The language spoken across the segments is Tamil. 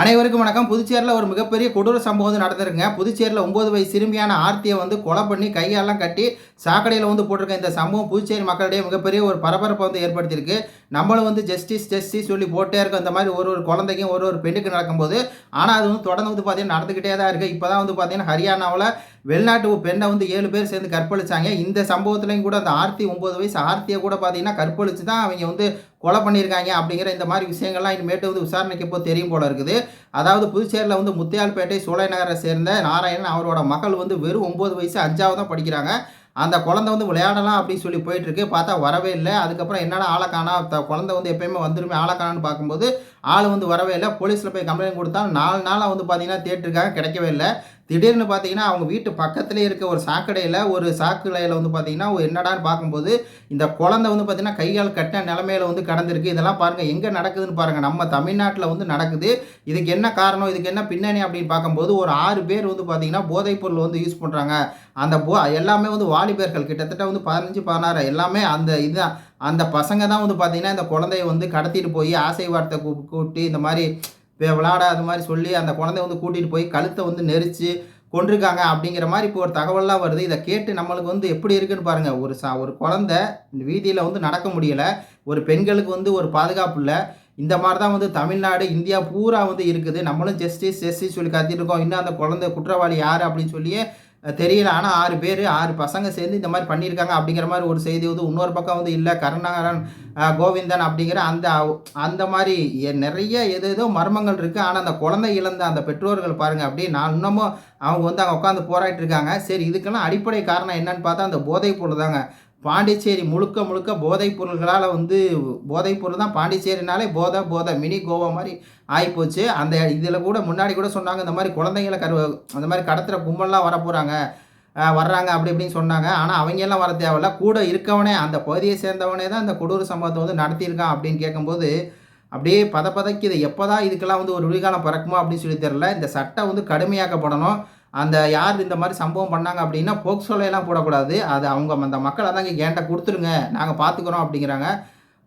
அனைவருக்கும் வணக்கம். புதுச்சேரியில் ஒரு மிகப்பெரிய கொடூர சம்பவம் வந்து நடந்திருக்குங்க. புதுச்சேரியில் ஒம்பது வயசு சிறுமியான ஆர்த்தியை வந்து கொலை பண்ணி கையெல்லாம் கட்டி சாக்கடையில் வந்து போட்டிருக்க இந்த சம்பவம் புதுச்சேரி மக்களிடையே மிகப்பெரிய ஒரு பரபரப்பை வந்து ஏற்படுத்தியிருக்கு. நம்மளும் வந்து ஜஸ்டிஸ் ஜஸ்டிஸ் சொல்லி போட்டே இருக்கோம். இந்த மாதிரி ஒரு ஒரு குழந்தைக்கும் ஒரு ஒரு பெண்ணுக்கு நடக்கும்போது. ஆனால் அது வந்து தொடர்ந்து வந்து பார்த்தீங்கன்னா நடந்துக்கிட்டே தான் இருக்குது இப்போ தான் வந்து பார்த்தீங்கன்னா ஹரியானாவில் வெளிநாட்டு பெண்ணை வந்து ஏழு பேர் சேர்ந்து கற்பழிச்சாங்க. இந்த சம்பவத்துலையும் கூட அந்த ஆர்த்தி ஒம்பது வயசு ஆர்த்தியை கூட பார்த்தீங்கன்னா கற்பழிச்சு தான் அவங்க வந்து கொலை பண்ணியிருக்காங்க அப்படிங்கிற இந்த மாதிரி விஷயங்கள்லாம் இனிமேட்டு வந்து விசாரணைக்கு போது தெரியும் போல இருக்குது. அதாவது புதுச்சேரியில் வந்து முத்தியால்பேட்டை சோலை நகரை சேர்ந்த நாராயணன் அவரோட மகள் வந்து வெறும் ஒம்பது வயசு அஞ்சாவது தான் படிக்கிறாங்க. அந்த குழந்தை வந்து விளையாடலாம் அப்படின்னு சொல்லி போயிட்டுருக்கு. பார்த்தா வரவே இல்லை. அதுக்கப்புறம் என்னடா ஆளை காணா குழந்தை வந்து எப்பயுமே வந்துருமே ஆளை காணான்னு பார்க்கும்போது ஆள் வந்து வரவே இல்லை. போலீஸில் போய் கம்ப்ளைண்ட் கொடுத்தா நாலு நாளாக வந்து பார்த்தீங்கன்னா தேட்டருக்காக கிடைக்கவே இல்லை. திடீர்னு பார்த்தீங்கன்னா அவங்க வீட்டு பக்கத்துலேயே இருக்க ஒரு சாக்கடையில் ஒரு சாக்கடையில் வந்து பார்த்தீங்கன்னா என்னடான்னு பார்க்கும்போது இந்த குழந்தை வந்து பார்த்தீங்கன்னா கையால் கட்டின நிலமையில வந்து கடந்திருக்கு. இதெல்லாம் பாருங்கள் எங்கே நடக்குதுன்னு பாருங்கள் நம்ம தமிழ்நாட்டில் வந்து நடக்குது. இதுக்கு என்ன காரணம் இதுக்கு என்ன பின்னணி அப்படின்னு பார்க்கும்போது ஒரு ஆறு பேர் வந்து பார்த்தீங்கன்னா போதைப்பொருள் வந்து யூஸ் பண்ணுறாங்க அந்த போ எல்லாமே வந்து வாலிபர்கள் கிட்டத்தட்ட வந்து பதினஞ்சு பதினாறு எல்லாமே அந்த இதுதான். அந்த பசங்க தான் வந்து பார்த்தீங்கன்னா இந்த குழந்தைய வந்து கடத்திட்டு போய் ஆசை வார்த்தை கூப்பிட்டு இந்த மாதிரி விளாட அது மாதிரி சொல்லி அந்த குழந்தைய வந்து கூட்டிகிட்டு போய் கழுத்தை வந்து நெரிச்சு கொண்டிருக்காங்க அப்படிங்கிற மாதிரி இப்போ ஒரு தகவல்லாம் வருது. இதை கேட்டு நம்மளுக்கு வந்து எப்படி இருக்குன்னு பாருங்கள் ஒரு சா ஒரு குழந்த வீதியில் வந்து நடக்க முடியலை. ஒரு பெண்களுக்கு வந்து ஒரு பாதுகாப்பு இல்லை. இந்த மாதிரி தான் வந்து தமிழ்நாடு இந்தியா பூரா வந்து இருக்குது. நம்மளும் ஜஸ்டிஸ் ஜஸ்டிஸ் சொல்லி கத்திட்டு இருக்கோம். இன்னும் அந்த குழந்தை குற்றவாளி யார் அப்படின்னு சொல்லியே தெரியல. ஆனால் ஆறு பேர் ஆறு பசங்க சேர்ந்து இந்த மாதிரி பண்ணியிருக்காங்க அப்படிங்கிற மாதிரி ஒரு செய்தி வந்து இன்னொரு பக்கம் வந்து இல்லை. கருணாகரன் கோவிந்தன் அப்படிங்கிற அந்த அந்த மாதிரி நிறைய எது ஏதோ மர்மங்கள் இருக்குது ஆனால் அந்த குழந்தை இழந்த அந்த பெற்றோர்கள் பாருங்கள் அப்படி நான் இன்னமும் அவங்க வந்து அங்கே உட்காந்து போராடிட்டு இருக்காங்க. சரி இதுக்கெல்லாம் அடிப்படை காரணம் என்னன்னு பார்த்தா அந்த போதைப் பொருள் தாங்க. பாண்டிச்சேரி முழுக்க முழுக்க போதைப் பொருள்களால் வந்து போதைப் பொருள் தான் பாண்டிச்சேரினாலே போதை போதை மினி கோவா மாதிரி ஆகிப்போச்சு அந்த இதில் கூட முன்னாடி கூட சொன்னாங்க இந்த மாதிரி குழந்தைங்களை கரு அந்த மாதிரி கடத்துகிற கும்பல்லாம் வர போகிறாங்க வர்றாங்க அப்படி இப்படின்னு சொன்னாங்க. ஆனால் அவங்க எல்லாம் வர தேவையில்ல. கூட இருக்கவனே அந்த பகுதியை சேர்ந்தவனே தான் இந்த கொடூர சம்பவத்தை வந்து நடத்தியிருக்கான் அப்படின்னு கேட்கும்போது அப்படியே பத பதக்கு இதை எப்போ தான் இதுக்கெல்லாம் வந்து ஒரு விழிகாலம் பிறக்குமோ அப்படின்னு சொல்லி தெரில இந்த சட்டை வந்து கடுமையாக்கப்படணும். அந்த யார் இந்த மாதிரி சம்பவம் பண்ணாங்க அப்படின்னா போக்சோலையெல்லாம் போடக்கூடாது. அது அவங்க அந்த மக்களை தாங்க கேண்டை கொடுத்துருங்க. நாங்கள் பார்த்துக்குறோம் அப்படிங்கிறாங்க.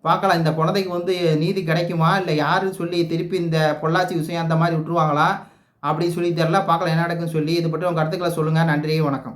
பார்க்கலாம் இந்த குழந்தைக்கு வந்து நீதி கிடைக்குமா? இல்லை யாருன்னு சொல்லி திருப்பி இந்த பொள்ளாச்சி விஷயம் அந்த மாதிரி விட்டுருவாங்களா? அப்படின்னு சொல்லி தெரில பார்க்கலாம் என்ன நடக்குன்னு சொல்லி இது பற்றி உங்கள் கருத்துக்களை சொல்லுங்கள் நன்றி வணக்கம்.